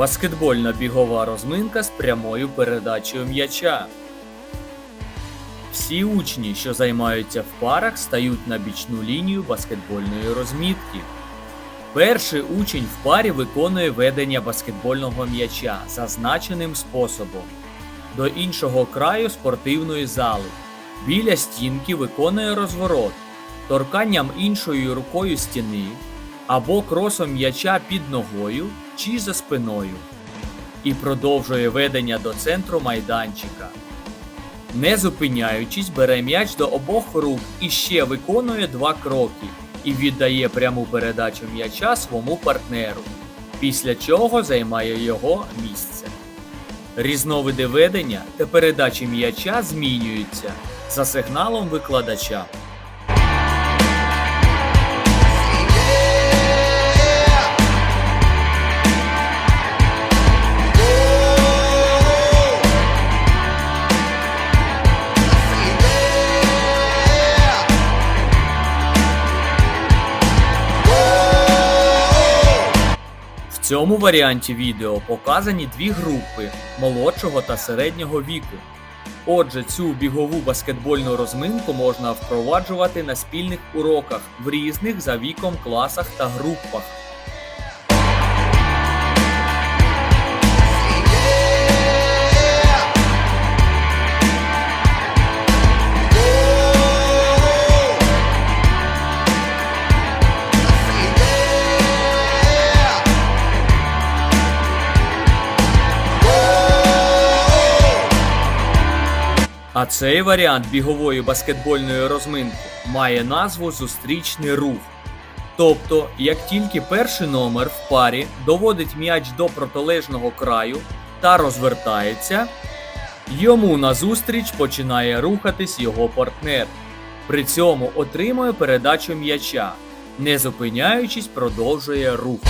Баскетбольна бігова розминка з прямою передачею м'яча. Всі учні, що займаються в парах, стають на бічну лінію баскетбольної розмітки. Перший учень в парі виконує ведення баскетбольного м'яча зазначеним способом до іншого краю спортивної зали. Біля стінки виконує розворот, торканням іншою рукою стіни або кросом м'яча під ногою чи за спиною. І продовжує ведення до центру майданчика. Не зупиняючись, бере м'яч до обох рук і ще виконує два кроки і віддає пряму передачу м'яча своєму партнеру, після чого займає його місце. Різновиди ведення та передачі м'яча змінюються за сигналом викладача. Цьому варіанті відео показані дві групи молодшого та середнього віку. Отже, цю бігову баскетбольну розминку можна впроваджувати на спільних уроках в різних за віком класах та групах. А цей варіант бігової баскетбольної розминки має назву зустрічний рух. Тобто, як тільки перший номер в парі доводить м'яч до протилежного краю та розвертається, йому назустріч починає рухатись його партнер. При цьому отримує передачу м'яча, не зупиняючись, продовжує рух.